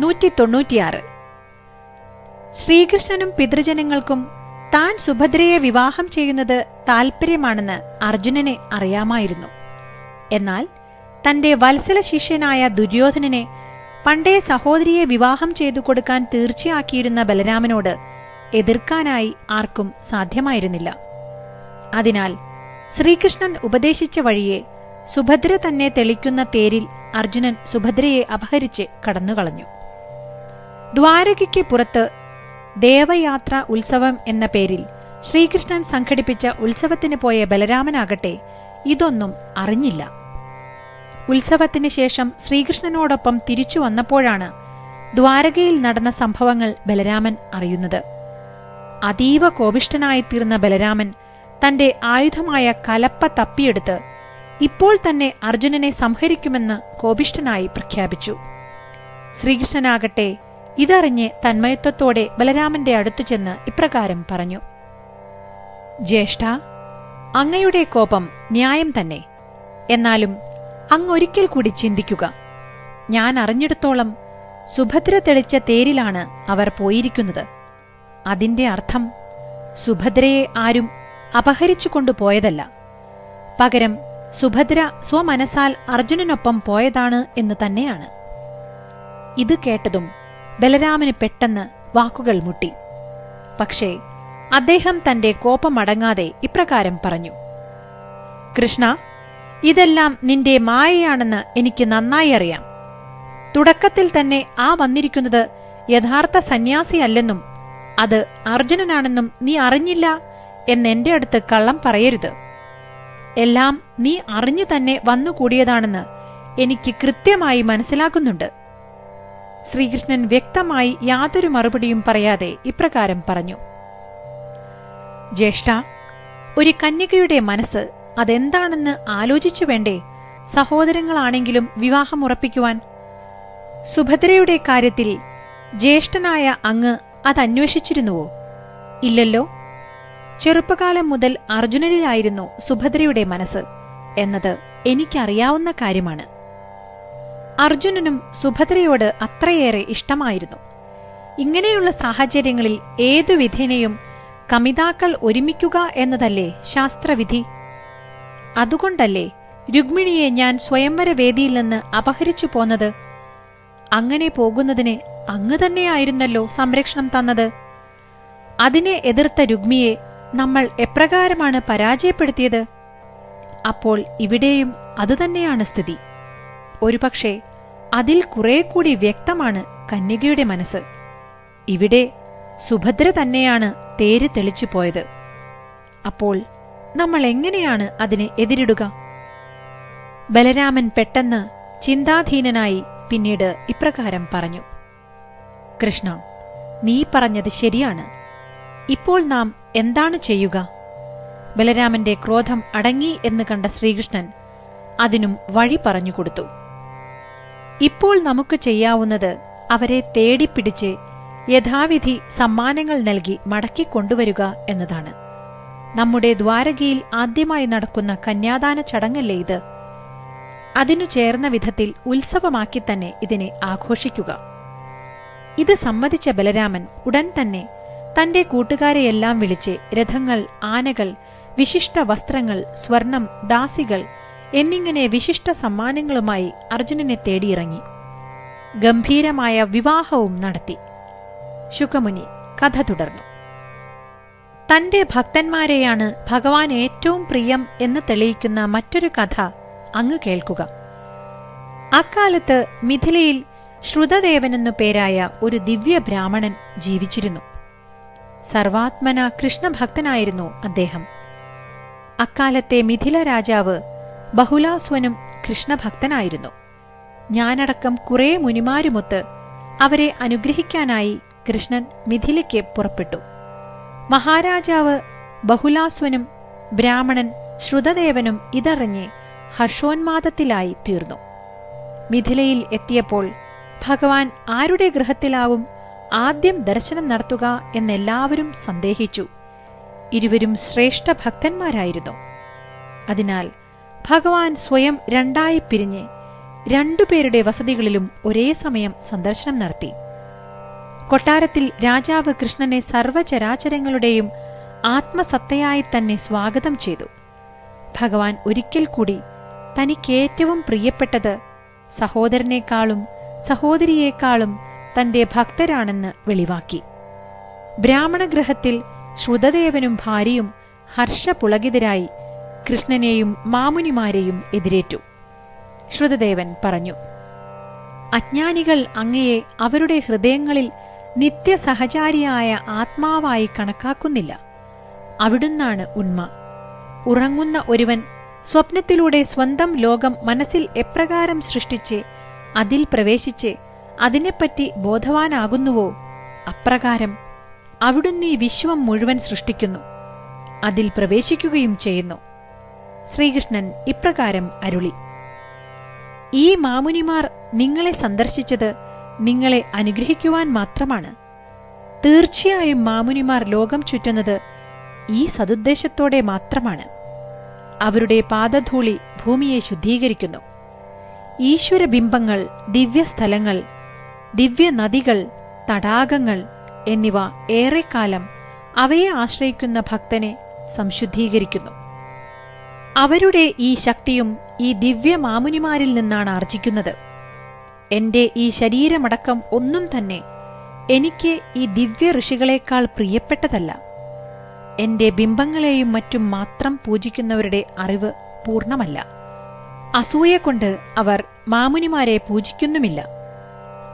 നൂറ്റി തൊണ്ണൂറ്റിയാറ് ശ്രീകൃഷ്ണനും പിതൃജനങ്ങൾക്കും താൻ സുഭദ്രയെ വിവാഹം ചെയ്യുന്നത് താൽപ്പര്യമാണെന്ന് അർജുനനെ അറിയാമായിരുന്നു. എന്നാൽ തന്റെ വത്സല ശിഷ്യനായ ദുര്യോധനനെ പണ്ടേ സഹോദരിയെ വിവാഹം ചെയ്തു കൊടുക്കാൻ തീർച്ചയാക്കിയിരുന്ന ബലരാമനോട് എതിർക്കാനായി ആർക്കും സാധ്യമായിരുന്നില്ല. അതിനാൽ ശ്രീകൃഷ്ണൻ ഉപദേശിച്ച വഴിയെ സുഭദ്ര തന്നെ തെളിക്കുന്ന തേരിൽ അർജുനൻ സുഭദ്രയെ അപഹരിച്ച് കടന്നുകളഞ്ഞു. ദ്വാരകയ്ക്ക് പുറത്ത് ദേവയാത്ര ഉത്സവം എന്ന പേരിൽ ശ്രീകൃഷ്ണൻ സംഘടിപ്പിച്ച ഉത്സവത്തിന് പോയ ബലരാമനാകട്ടെ ഇതൊന്നും അറിഞ്ഞില്ല. ഉത്സവത്തിന് ശേഷം ശ്രീകൃഷ്ണനോടൊപ്പം തിരിച്ചു വന്നപ്പോഴാണ് ദ്വാരകയിൽ നടന്ന സംഭവങ്ങൾ ബലരാമൻ അറിയുന്നത്. അതീവ കോപിഷ്ഠനായിത്തീർന്ന ബലരാമൻ തന്റെ ആയുധമായ കലപ്പ തപ്പിയെടുത്ത് ഇപ്പോൾ തന്നെ അർജുനനെ സംഹരിക്കുമെന്ന് കോപിഷ്ഠനായി പ്രഖ്യാപിച്ചു. ശ്രീകൃഷ്ണനാകട്ടെ ഇതറിഞ്ഞ് തന്മയത്വത്തോടെ ബലരാമന്റെ അടുത്തു ചെന്ന് ഇപ്രകാരം പറഞ്ഞു. ജ്യേഷ്ഠ അങ്ങയുടെ കോപം ന്യായം തന്നെ. എന്നാലും അങ്ങൊരിക്കൽ കൂടി ചിന്തിക്കുക. ഞാൻ അറിഞ്ഞിടത്തോളം സുഭദ്ര തെളിച്ച തേരിലാണ് അവർ പോയിരിക്കുന്നത്. അതിന്റെ അർത്ഥം സുഭദ്രയെ ആരും അപഹരിച്ചു കൊണ്ടുപോയതല്ല. പകരം സുഭദ്ര സ്വമനസാൽ അർജുനനൊപ്പം പോയതാണ് എന്ന് തന്നെയാണ്. ഇത് കേട്ടതും ബലരാമന് പെട്ടെന്ന് വാക്കുകൾ മുട്ടി. പക്ഷേ അദ്ദേഹം തന്റെ കോപമടങ്ങാതെ ഇപ്രകാരം പറഞ്ഞു. കൃഷ്ണ ഇതെല്ലാം നിന്റെ മായയാണെന്ന് എനിക്ക് നന്നായി അറിയാം. തുടക്കത്തിൽ തന്നെ ആ വന്നിരിക്കുന്നത് യഥാർത്ഥ സന്യാസിയല്ലെന്നും അത് അർജുനനാണെന്നും നീ അറിഞ്ഞില്ല എന്നെന്റെ അടുത്ത് കള്ളം പറയരുത്. എല്ലാം നീ അറിഞ്ഞു തന്നെ വന്നുകൂടിയതാണെന്ന് എനിക്ക് കൃത്യമായി മനസ്സിലാക്കുന്നുണ്ട്. ശ്രീകൃഷ്ണൻ വ്യക്തമായി യാതൊരു മറുപടിയും പറയാതെ ഇപ്രകാരം പറഞ്ഞു. ജ്യേഷ്ഠ ഒരു കന്യകയുടെ മനസ്സ് അതെന്താണെന്ന് ആലോചിച്ചു വേണ്ടേ? സഹോദരങ്ങളാണെങ്കിലും വിവാഹം ഉറപ്പിക്കുവാൻ. സുഭദ്രയുടെ കാര്യത്തിൽ ജ്യേഷ്ഠനായ അങ്ങ് അതന്വേഷിച്ചിരുന്നുവോ? ഇല്ലല്ലോ. ചെറുപ്പകാലം മുതൽ അർജുനനിലായിരുന്നു സുഭദ്രയുടെ മനസ്സ് എന്നത് എനിക്കറിയാവുന്ന കാര്യമാണ്. അർജുനനും സുഭദ്രയോട് അത്രയേറെ ഇഷ്ടമായിരുന്നു. ഇങ്ങനെയുള്ള സാഹചര്യങ്ങളിൽ ഏതു വിധേനയും കമിതാക്കൾ ഒരുമിക്കുക എന്നതല്ലേ ശാസ്ത്രവിധി? അതുകൊണ്ടല്ലേ രുക്മിണിയെ ഞാൻ സ്വയംവര വേദിയിൽ നിന്ന് അപഹരിച്ചു പോന്നത്? അങ്ങനെ പോകുന്നതിന് അങ്ങ് തന്നെയായിരുന്നല്ലോ സംരക്ഷണം തന്നത്? അതിനെ എതിർത്ത രുഗ്മിയെ നമ്മൾ എപ്രകാരമാണ് പരാജയപ്പെടുത്തിയത്? അപ്പോൾ ഇവിടെയും അതുതന്നെയാണ് സ്ഥിതി. ഒരുപക്ഷെ അതിൽ കുറെ കൂടി വ്യക്തമാണ് കന്യകയുടെ മനസ്സ്. ഇവിടെ സുഭദ്ര തന്നെയാണ് തേര് തെളിച്ചു പോയത്. അപ്പോൾ നമ്മൾ എങ്ങനെയാണ് അതിനെ എതിരിടുക? ബലരാമൻ പെട്ടെന്ന് ചിന്താധീനനായി പിന്നീട് ഇപ്രകാരം പറഞ്ഞു. കൃഷ്ണ നീ പറഞ്ഞത് ശരിയാണ്. ഇപ്പോൾ നാം എന്താണ് ചെയ്യുക? ബലരാമന്റെ ക്രോധം അടങ്ങി എന്ന് കണ്ട ശ്രീകൃഷ്ണൻ അതിനും വഴി പറഞ്ഞുകൊടുത്തു ഇപ്പോൾ നമുക്ക് ചെയ്യാവുന്നത് അവരെ തേടിപ്പിടിച്ച് യഥാവിധി സമ്മാനങ്ങൾ നൽകി മടക്കിക്കൊണ്ടുവരിക എന്നതാണ്. നമ്മുടെ ദ്വാരകയിൽ ആദ്യമായി നടക്കുന്ന കന്യാദാന ചടങ്ങല്ലേ ഇത്? അതിനു ചേർന്ന വിധത്തിൽ ഉത്സവമാക്കി തന്നെ ഇതിനെ ആഘോഷിക്കുക. ഇത് സമ്മതിച്ച ബലരാമൻ ഉടൻ തന്നെ തന്റെ കൂട്ടുകാരെയെല്ലാം വിളിച്ച് രഥങ്ങൾ ആനകൾ വിശിഷ്ട വസ്ത്രങ്ങൾ സ്വർണം ദാസികൾ എന്നിങ്ങനെ വിശിഷ്ട സമ്മാനങ്ങളുമായി അർജുനനെ തേടിയിറങ്ങി. ഗംഭീരമായ വിവാഹവും നടത്തി. ശുഖമുനി കഥ തുടർന്നു. തന്റെ ഭക്തന്മാരെയാണ് ഭഗവാൻ ഏറ്റവും പ്രിയം എന്ന് തെളിയിക്കുന്ന മറ്റൊരു കഥ അങ്ങ് കേൾക്കുക. അക്കാലത്ത് മിഥിലയിൽ ശ്രുതദേവനെന്നു പേരായ ഒരു ദിവ്യ ബ്രാഹ്മണൻ ജീവിച്ചിരുന്നു. സർവാത്മന കൃഷ്ണഭക്തനായിരുന്നു അദ്ദേഹം. അക്കാലത്തെ മിഥില രാജാവ് ബഹുലാസ്വനും കൃഷ്ണഭക്തനായിരുന്നു. ഞാനടക്കം കുറെ മുനിമാരുമൊത്ത് അവരെ അനുഗ്രഹിക്കാനായി കൃഷ്ണൻ മിഥിലയ്ക്ക് പുറപ്പെട്ടു. മഹാരാജാവ് ബഹുലാസ്വനും ബ്രാഹ്മണൻ ശ്രുതദേവനും ഇതറിഞ്ഞ് ഹർഷോന്മാദത്തിലായി തീർന്നു. മിഥിലയിൽ എത്തിയപ്പോൾ ഭഗവാൻ ആരുടെ ഗൃഹത്തിലാവും ആദ്യം ദർശനം നടത്തുക എന്നെല്ലാവരും സന്ദേഹിച്ചു. ഇരുവരും ശ്രേഷ്ഠ ഭക്തന്മാരായിരുന്നു അതിനാൽ ഭഗവാൻ സ്വയം രണ്ടായി പിരിഞ്ഞ് രണ്ടുപേരുടെ വസതികളിലും ഒരേ സമയം സന്ദർശനം നടത്തി. കൊട്ടാരത്തിൽ രാജാവ് കൃഷ്ണനെ സർവചരാചരങ്ങളുടെയും ആത്മസത്തയായി തന്നെ സ്വാഗതം ചെയ്തു. ഭഗവാൻ ഒരിക്കൽ കൂടി തനിക്കേറ്റവും പ്രിയപ്പെട്ടത് സഹോദരനേക്കാളും സഹോദരിയേക്കാളും തന്റെ ഭക്തരാണെന്ന് വെളിവാക്കി. ബ്രാഹ്മണഗ്രഹത്തിൽ ശ്രുതദേവനും ഭാര്യയും ഹർഷപുളകിതരായി കൃഷ്ണനെയും മാമുനിമാരെയും എതിരേറ്റു. ശ്രുതദേവൻ പറഞ്ഞു അജ്ഞാനികൾ അങ്ങയെ അവരുടെ ഹൃദയങ്ങളിൽ നിത്യസഹചാരിയായ ആത്മാവായി കണക്കാക്കുന്നില്ല. അവിടുന്നാണ് ഉന്മ ഉറങ്ങുന്ന ഒരുവൻ സ്വപ്നത്തിലൂടെ സ്വന്തം ലോകം മനസ്സിൽ എപ്രകാരം സൃഷ്ടിച്ച് അതിൽ പ്രവേശിച്ച് അതിനെപ്പറ്റി ബോധവാനാകുന്നുവോ? അപ്രകാരം അവിടുന്ന് ഈ വിശ്വം മുഴുവൻ സൃഷ്ടിക്കുന്നു. അതിൽ പ്രവേശിക്കുകയും ചെയ്യുന്നു. ശ്രീകൃഷ്ണൻ ഇപ്രകാരം അരുളി. ഈ മാമുനിമാർ നിങ്ങളെ സന്ദർശിച്ചത് നിങ്ങളെ അനുഗ്രഹിക്കുവാൻ മാത്രമാണ്. തീർച്ചയായും മാമുനിമാർ ലോകം ചുറ്റുന്നത് ഈ സതുദ്ദേശത്തോടെ മാത്രമാണ്. അവരുടെ പാദധൂളി ഭൂമിയെ ശുദ്ധീകരിക്കുന്നു. ഈശ്വരബിംബങ്ങൾ ദിവ്യസ്ഥലങ്ങൾ ദിവ്യനദികൾ തടാകങ്ങൾ എന്നിവ ഏറെക്കാലം അവയെ ആശ്രയിക്കുന്ന ഭക്തനെ സംശുദ്ധീകരിക്കുന്നു. അവരുടെ ഈ ശക്തിയും ഈ ദിവ്യ മാമുനിമാരിൽ നിന്നാണ് ആർജിക്കുന്നത്. എന്റെ ഈ ശരീരമടക്കം ഒന്നും തന്നെ എനിക്ക് ഈ ദിവ്യ ഋഷികളെക്കാൾ പ്രിയപ്പെട്ടതല്ല. എന്റെ ബിംബങ്ങളെയും മറ്റും മാത്രം പൂജിക്കുന്നവരുടെ അറിവ് പൂർണമല്ല അസൂയ കൊണ്ട് അവർ മാമുനിമാരെ പൂജിക്കുന്നുമില്ല.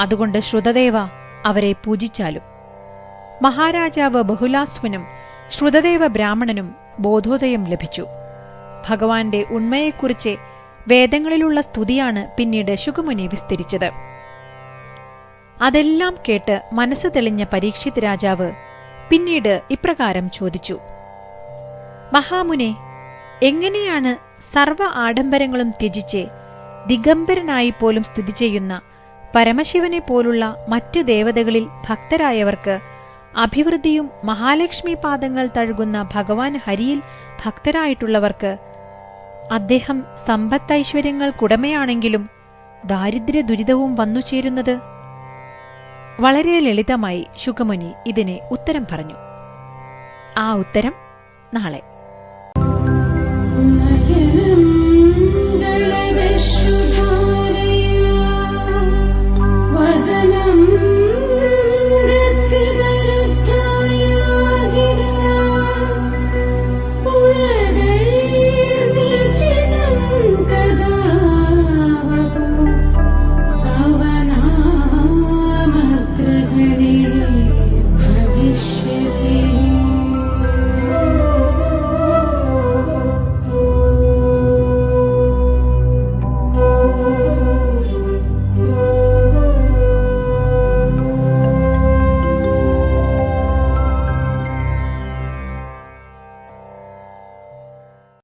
അതുകൊണ്ട് ശ്രുതദേവ അവരെ പൂജിച്ചാലും. മഹാരാജാവ് ബഹുലാസ്വനും ശ്രുതദേവ ബ്രാഹ്മണനും ബോധോദയം ലഭിച്ചു. ഭഗവാന്റെ ഉണ്മയെക്കുറിച്ച് വേദങ്ങളിലുള്ള സ്തുതിയാണ് പിന്നീട് ശുഗമുനി വിസ്തരിച്ചത്. അതെല്ലാം കേട്ട് മനസ്സ് തെളിഞ്ഞ പരീക്ഷിത് രാജാവ് പിന്നീട് ഇപ്രകാരം ചോദിച്ചു. മഹാമുനെ എങ്ങനെയാണ് സർവ ആഡംബരങ്ങളും ത്യജിച്ച് ദിഗംബരനായി പോലും സ്ഥിതി ചെയ്യുന്ന പരമശിവനെ പോലുള്ള മറ്റു ദേവതകളിൽ ഭക്തരായവർക്ക് അഭിവൃദ്ധിയും മഹാലക്ഷ്മി പാദങ്ങൾ തഴുകുന്ന ഭഗവാൻ ഹരിയിൽ ഭക്തരായിട്ടുള്ളവർക്ക് അദ്ദേഹം സമ്പത്തൈശ്വര്യങ്ങൾക്കുടമയാണെങ്കിലും ദാരിദ്ര്യ ദുരിതവും വന്നു ചേരുന്നത് വളരെ ലളിതമായി ശുഖമുനി ഇതിനെ ഉത്തരം പറഞ്ഞു. ആ ഉത്തരം നാളെ.